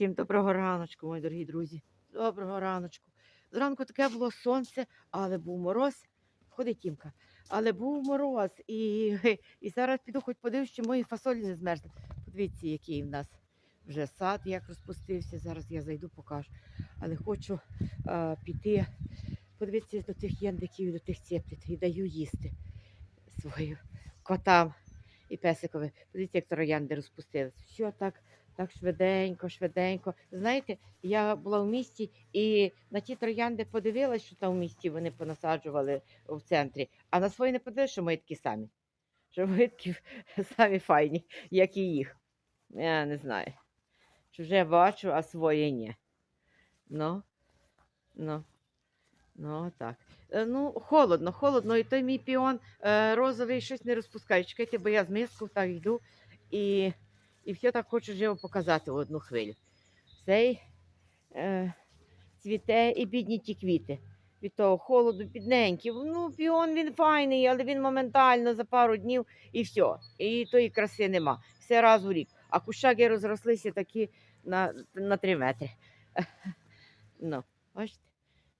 Всім доброго раночку, мої дорогі друзі. Доброго раночку. Зранку таке було сонце, але був мороз. Ходить тімка. Але був мороз. І, і зараз піду хоч подивлюсь, чи мої фасолі не змерзли. Подивіться, який в нас вже сад, як розпустився. Зараз я зайду, покажу. Але хочу а, піти, подивитися до тих яндиків, до тих цепліт і даю їсти своїм котам і песикові. Подивіться, як троянди розпустились. Все так так швиденько, швиденько. Знаєте, я була в місті і на ті троянди подивилась, що там в місті вони понасаджували в центрі, а на свої не подивилась, що мої такі самі. Що такі самі файні, як і їх. Я не знаю. Чуже бачу, а своє ні. Ну, ну, ну так. Е, Ну, холодно, холодно, і той мій піон е, розовий щось не розпускає. Чекайте, бо я з миску так йду і, і все так хочу живо показати в одну хвилю. Цей е, цвіте і бідні ті квіти. Від того холоду, бідненькі. Ну, піон він файний, але він моментально за пару днів і все. І тої краси нема. Все раз у рік. А кущаки розрослися такі на, на 3 метри. Ну, бачите?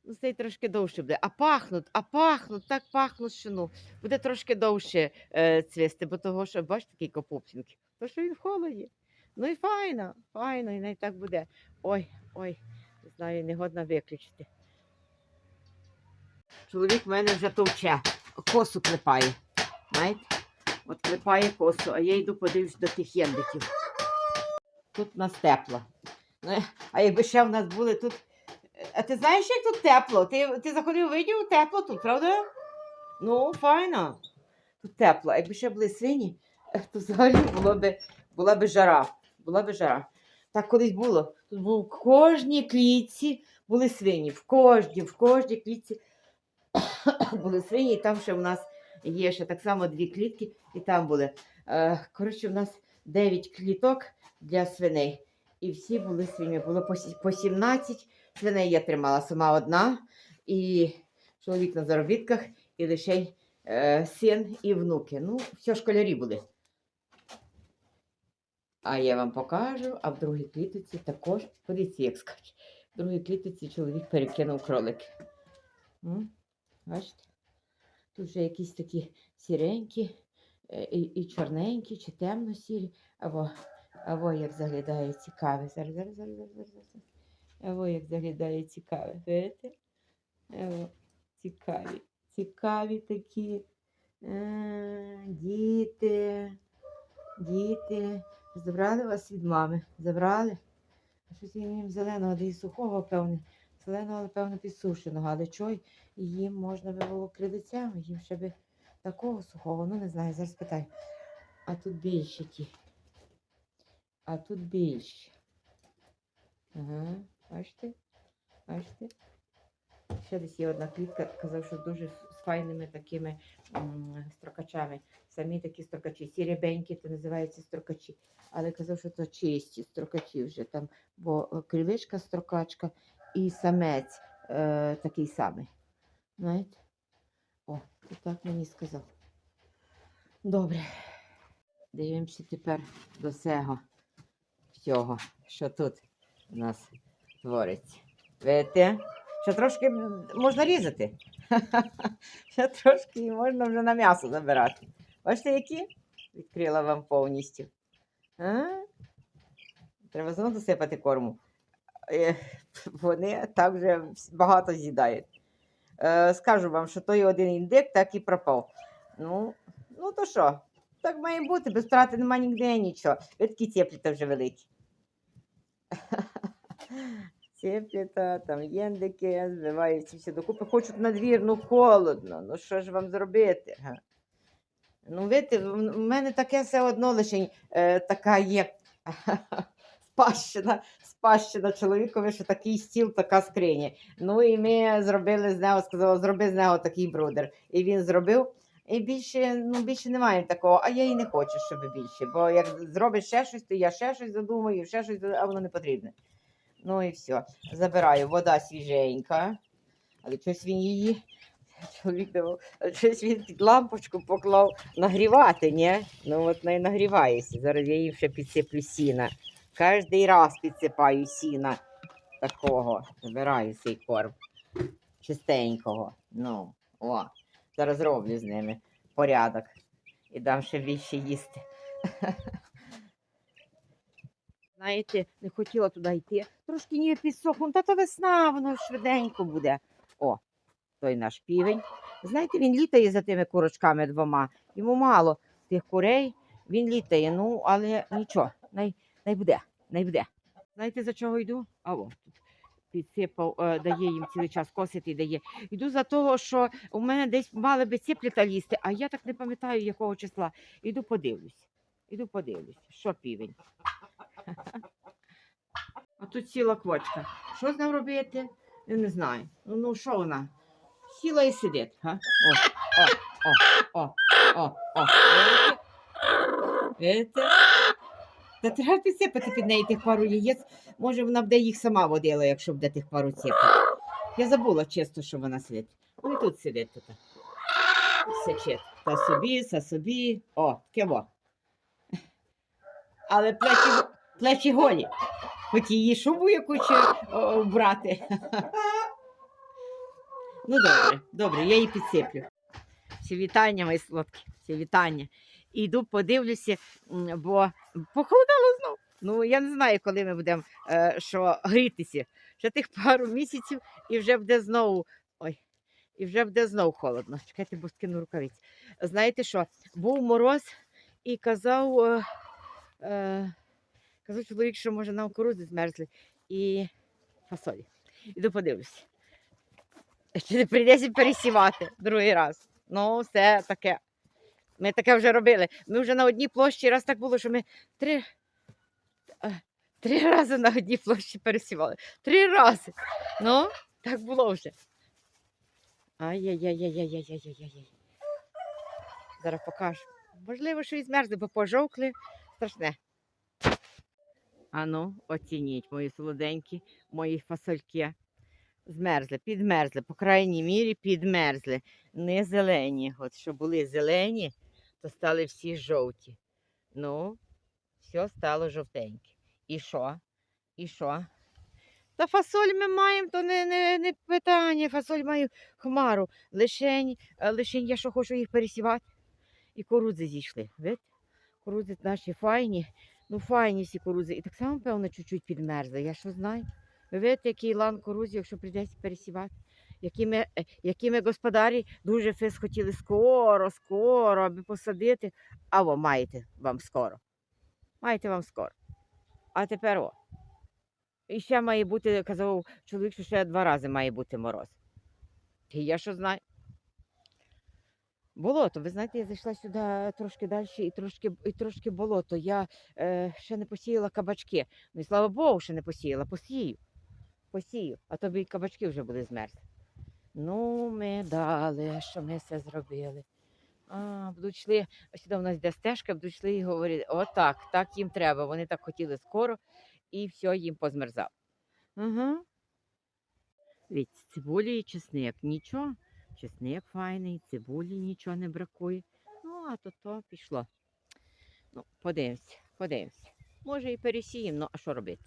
Ну, цей трошки довше буде. А пахнуть, а пахнуть, так пахнуть, що ну, буде трошки довше е, цвісти, бо того, що бачите, такий капупсинки. То що він в холоді. Ну і файно, файно, і навіть так буде. Ой, ой, не знаю, не годна виключити. Чоловік в мене вже товче, косу клепає. Знаєте? От клепає косу, а я йду подивлюсь до тих єндиків. Тут в нас тепло. Ну, А якби ще в нас були тут. А ти знаєш, як тут тепло? Ти, ти заходив видів тепло тут, правда? Ну, файно. Тут тепло. Якби ще були свині, то взагалі було би, була би жара. Була би жара. Так колись було. Тут був в кожній клітці були свині. В кожній, в кожній клітці були свині, і там ще в нас є ще так само дві клітки, і там були. Е, Коротше, в нас 9 кліток для свиней. І всі були свині. Було по 17 свиней я тримала сама одна, і чоловік на заробітках, і лише е, син і внуки. Ну, все школярі були. А я вам покажу, а в другій клітиці також, подивіться, як скаче. В другій клітиці чоловік перекинув кролики. Бачите? Тут вже якісь такі сіренькі, е, і, і чорненькі, чи темно-сірі. Або, або як заглядає цікаве. Зараз, зараз, зараз, зараз, зараз. Зараз. Як заглядає цікаве. Видите? Або, цікаві. Цікаві такі. Е, діти. Діти. Забрали вас від мами? Забрали? Щось я їм зеленого, де і сухого, певне. Зеленого, певно, підсушеного. Але чой їм можна би було крилицями, їм ще би такого сухого, ну не знаю, зараз питаю. А тут більше ті. А тут більше. Ага, бачите? Бачите? Ще десь є одна клітка, казав, що дуже з файними такими строкачами. Самі такі строкачі. Сірябенькі, то називаються строкачі. Але казав, що це чисті строкачі вже там, бо е, крилишка строкачка і самець е, такий самий. Знаєте? О, і так мені сказав. Добре. Дивимося тепер до цього всього, що тут у нас твориться. Видите? Ще трошки можна різати. Ще трошки і можна вже на м'ясо забирати. Бачите, які? Відкрила вам повністю. А? Треба знову досипати корму. Е, Вони так вже багато з'їдають. Е, Скажу вам, що той один індик так і пропав. Ну, ну то що? Так має бути, без втрати нема ніде нічого. Ви такі цепліта вже великі. Цепліта, там єндики, збиваються всі докупи. Хочуть на двір, ну холодно. Ну що ж вам зробити? га? Ну, видите, в мене таке все одно лише е, така є спадщина, спадщина чоловікові, що такий стіл, така скриня. Ну і ми зробили з нього, сказали, зроби з нього такий брудер. І він зробив. І більше, ну, більше немає такого, а я і не хочу, щоб більше. Бо як зробиш ще щось, то я ще щось задумаю, ще щось, а воно не потрібне. Ну і все. Забираю, вода свіженька. Але щось він її. Щось він лампочку поклав нагрівати, ні? Ну от не нагрівається. Зараз я їм ще підсиплю сіна. Кожний раз підсипаю сіна такого. Забираю цей корм чистенького. Ну, о, зараз роблю з ними порядок. І дам ще більше їсти. Знаєте, не хотіла туди йти. Трошки ніби підсохну, та то весна, воно швиденько буде. О, той наш півень. Знаєте, він літає за тими курочками двома. Йому мало тих курей, він літає, ну, але нічого, най, най буде, най буде. Знаєте, за чого йду? А о, підсипав, е, дає їм цілий час косити дає. Йду за того, що у мене десь мали би ціплята лізти, а я так не пам'ятаю, якого числа. Іду подивлюсь. Іду подивлюсь, що півень. А тут сіла квочка. Що з ним робити? Я не знаю. Ну, що вона? Сіла і сидить. О, о, о, о, о, о. Видите? Та треба підсипати під неї тих пару яєць. Може, вона буде їх сама водила, якщо буде тих пару ціпів. Я забула чисто, що вона сидить. Ну і тут сидить тут. Сече. Та собі, са собі. О, таке во. Але плечі, плечі голі. Хоч її шубу якусь о, брати. Ну добре, добре, я її підсиплю. Всі вітання, мої солодкі, всі вітання. І йду подивлюся, бо похолодало знов. Ну, я не знаю, коли ми будемо е, що грітися. Ще тих пару місяців і вже буде знову. Ой, і вже буде знову холодно. Чекайте, бо скину рукавиці. Знаєте що? Був мороз і казав, е, е, казав чоловік, що може на кукурудзі змерзли і фасолі. Іду подивлюся. Чи не прийдеться пересівати другий раз. Ну, все таке. Ми таке вже робили. Ми вже на одній площі раз так було, що ми три, е, три рази на одній площі пересівали. Три рази. Ну, так було вже. Ай-яй-яй-яй-яй-яй-яй-яй. Зараз покажу. Можливо, що і змерзли, бо пожовкли. Страшне. Ану, оцініть мої солоденькі, мої фасольки. Змерзли, підмерзли, по крайній мірі підмерзли. Не зелені. От що були зелені, то стали всі жовті. Ну, все стало жовтеньке. І що? І що? Та фасоль ми маємо, то не, не, не питання. Фасоль маю хмару. Лишень, е, лишень я що хочу їх пересівати. І курудзи зійшли. Видите? Курудзи наші файні. Ну, файні курудзи. І так само, певно, чуть-чуть підмерзли. Я що знаю. Ви видите, який лан кукурудзі, якщо прийдеться пересівати. Які ми, е, які ми господарі дуже фес хотіли скоро, скоро, аби посадити. А во маєте вам скоро. Маєте вам скоро. А тепер о. І ще має бути, казав чоловік, що ще два рази має бути мороз. І я що знаю. Болото, ви знаєте, я зайшла сюди трошки далі і трошки, і трошки болото. Я е, ще не посіяла кабачки. Ну і слава Богу, ще не посіяла, посію. Посію, а то б і кабачки вже були змерзли. Ну, ми дали, що ми все зробили. А, будуть йшли, сюди у нас йде стежка, будуть йшли і говорити, отак, так їм треба. Вони так хотіли скоро, і все їм позмерзав. Угу. Від цибулі і чесник. Нічого. Чесник файний, цибулі нічого не бракує. Ну, а то то пішло. Ну, подивимося, подивимося. Може і пересіємо, ну а що робити?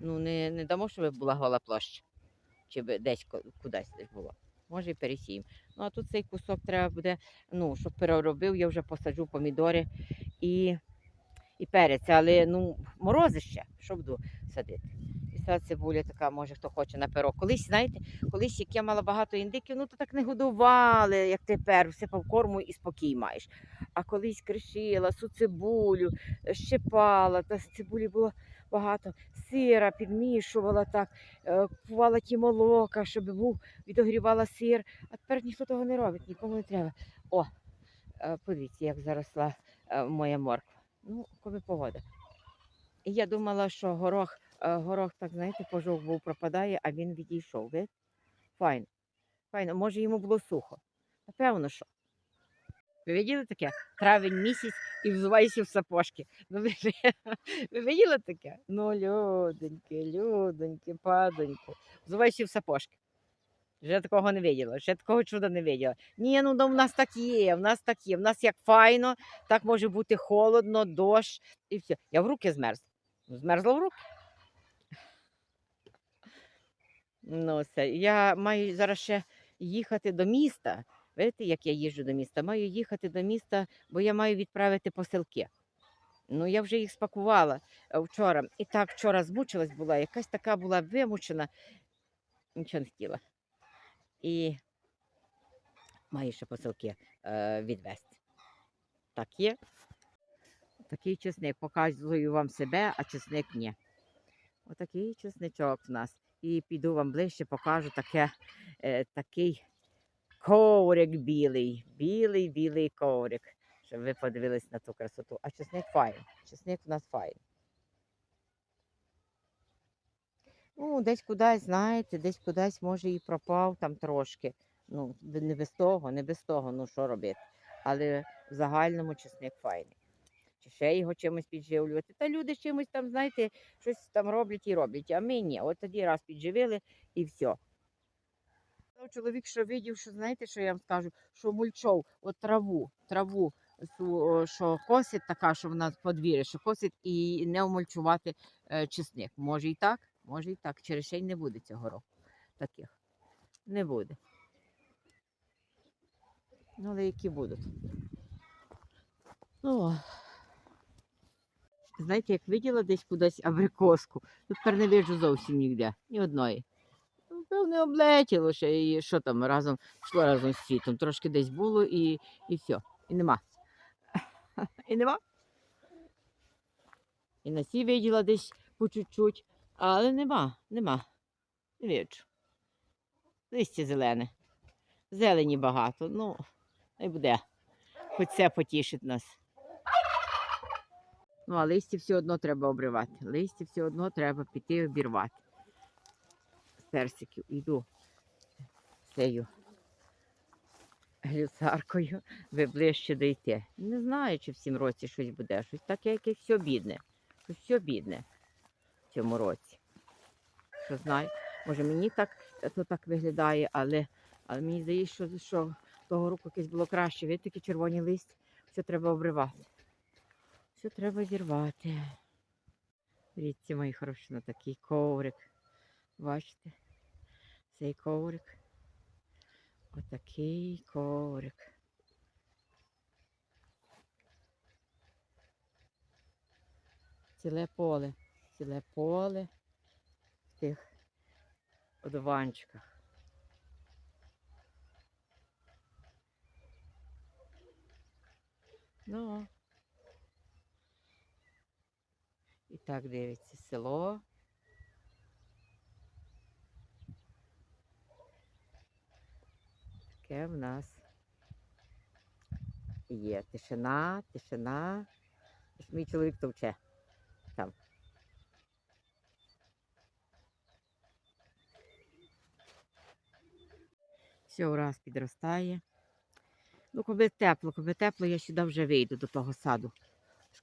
Ну, не, не дамо, щоб була гола площа. Чи би десь кудись десь було. Може і пересіємо. Ну, а тут цей кусок треба буде, ну, щоб переробив, я вже посаджу помідори і, і перець. Але ну, морози ще, що буду садити. Ця цибуля така, може, хто хоче на перо. Колись, знаєте, колись, як я мала багато індиків, ну то так не годували, як тепер, всипав корму і спокій маєш. А колись кришила, цибулю, е, щипала, та з цибулі було багато сира, підмішувала так, е, купувала ті молока, щоб був, відогрівала сир. А тепер ніхто того не робить, нікому не треба. О, е, подивіться, як заросла моя морква. Ну, коли погода. І я думала, що горох, горох, так знаєте, пожовк був пропадає, а він відійшов. Ви? Файно. Файно. Може, йому було сухо. Напевно, що. Ви виділи таке? Травень місяць і взуваюся в сапожки. Ну, ви, ви виділи таке? Ну, людоньки, людоньки, падоньки. Взуваюся в сапожки. Вже такого не виділа, ще такого чуда не виділа. Ні, ну да, в нас так є, в нас так є. В нас як файно, так може бути холодно, дощ і все. Я в руки змерз. Змерзла в руки. Ну, все. Я маю зараз ще їхати до міста. Видите, як я їжджу до міста? Маю їхати до міста, бо я маю відправити посилки. Ну, я вже їх спакувала е, вчора. І так вчора змучилась була, якась така була вимучена, нічого не хотіла. І маю ще посилки е, відвести. Так є. Такий чесник. Показую вам себе, а чесник ні. Отакий чесничок в нас. І піду вам ближче, покажу таке, е, такий коврик білий. Білий, білий коврик. Щоб ви подивились на ту красоту. А чесник файний. Чесник в нас файний. Ну, десь кудись, знаєте, десь кудись, може, і пропав там трошки. Ну, не без того, не без того, ну що робити. Але в загальному чесник файний. Чи ще його чимось підживлювати. Та люди чимось там, знаєте, щось там роблять і роблять, а ми ні. От тоді раз підживили і все. Чоловік, що видів, що знаєте, що я вам скажу, що мульчов, от траву, траву, що косить така, що в подвір'ї, що косить і не омульчувати е, чесник. Може і так, може і так. Черешень не буде цього року. Таких. Не буде. Ну, але які будуть. О. Знаєте, як виділа десь кудись абрикоску, тепер не виджу зовсім ніде, ні одної. Ну, Певне, облетіло ще, і що там разом йшло разом з світом. Трошки десь було і, і все. І нема. І нема. І на сі виділа десь по чуть-чуть, але нема, нема. Не виджу. Листя зелене. Зелені багато. Ну, не буде. Хоч це потішить нас. Ну, а листя все одно треба обривати. Листя все одно треба піти обірвати. Персиків йду цією глюцаркою, ви ближче дійти. Не знаю, чи в цім році щось буде. Щось таке, якесь все бідне. Щось все бідне в цьому році. Що знаю, може мені так, то так виглядає, але, але мені здається, що, що того року якесь було краще. Ви такі червоні листя, все треба обривати. Все треба зірвати. Дивіться, мої хороші, на такий коврик. Бачите? Цей коврик. Отакий коврик. Ціле поле. Ціле поле в тих одуванчиках. Ну. І так дивиться село. Таке в нас є. Тишина, тишина. Мій чоловік товче там. Все враз підростає. Ну, коли тепло, коли тепло, я сюди вже вийду до того саду.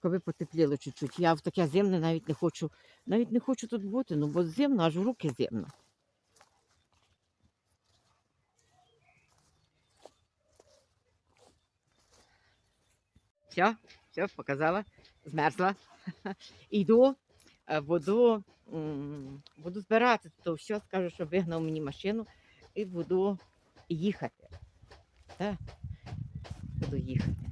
Коли потепліло чуть-чуть. Я в таке зимне навіть не хочу, навіть не хочу тут бути, ну бо зимно, аж в руки зимно. Все, все, показала, змерзла. Йду, е, буду, буду збирати, то все, скажу, що вигнав мені машину і буду їхати. Так, буду їхати.